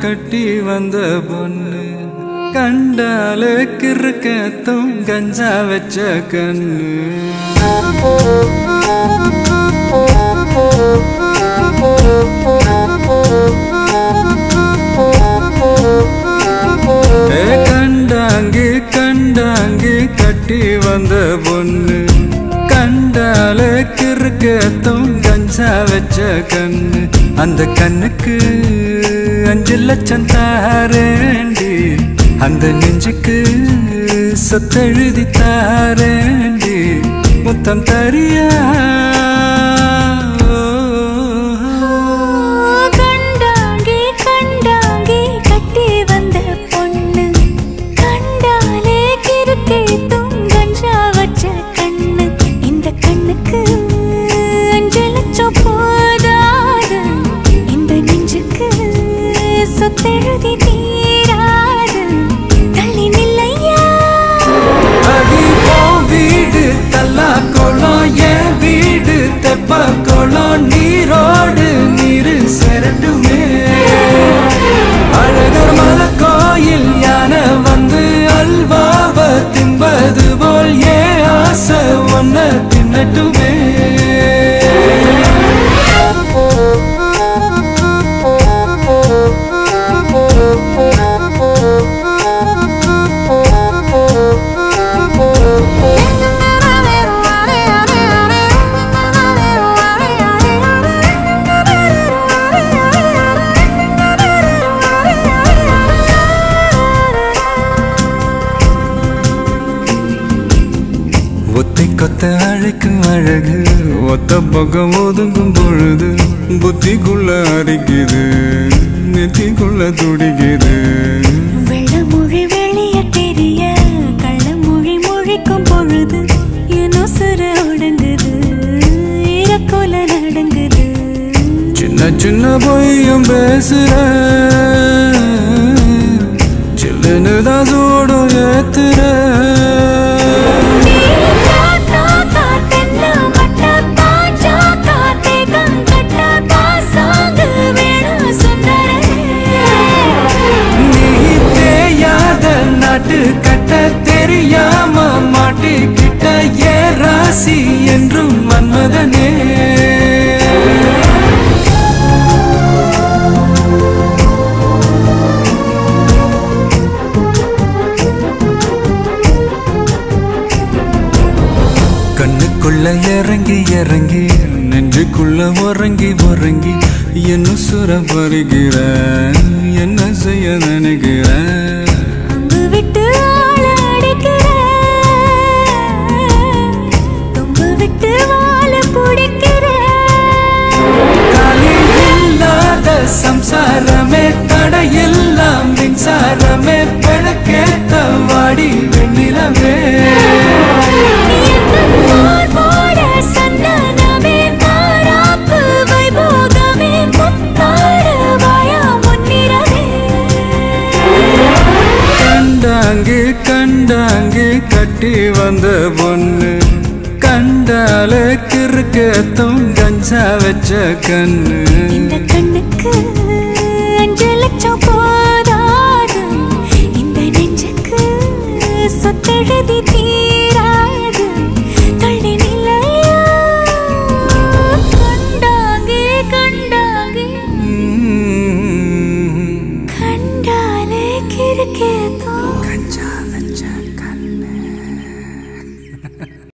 கட்டி வந்த பொண்ணு. கண்டாலே கிறுக்கத்தும் கஞ்சா வச்ச கண்ணு. ஏ கண்டாங்கு கண்டாங்கு கட்டி வந்த பொண்ணு. கண்டாலே கிறுக்கத்தும் கஞ்சா வச்ச கண்ணு. அந்த கண்ணுக்கு அஞ்சு லட்சம் தாரேண்டி. அந்த நெஞ்சுக்கு சொத்தெழுதி தாரேண்டி. முத்தம் தரியா சொத்தெழுதி தீராது கொத்த அழைக்கும் அழகு. ஒத்த பக்கம் ஒதுங்கும் பொழுது புத்திக்குள்ள அரிக்குது. நெத்திக்குள்ள துடிக்குது. வெள்ளமொழி வெளிய தெரிய கள்ளமொழி மொழிக்கும் பொழுது என் உசுறு ஒடுங்குது. இறக்கோல நடங்குது. சின்ன சின்ன பொய்யும் பேசுற. சில்லுன்னு தான் சூடும் ஏத்துற. ராசி என்றும் மன்மதனே. கண்ணுக்குள்ள இறங்கி இறங்கி நெஞ்சுக்குள்ள உறங்கி உறங்கி என்ன சுர பருகிற என்ன செய்ய நினைக்கிறேன்? சம்சாரமே எல்லாம் மின்சாரமே பிழக்கேத்த வாடி வெண்ணிலவே கண்டாங்கு கண்டாங்கு கட்டி வந்த பொண்ணு. கண்டாலே கிறுக்கத்தும் கஞ்சா வச்ச கண்ணு.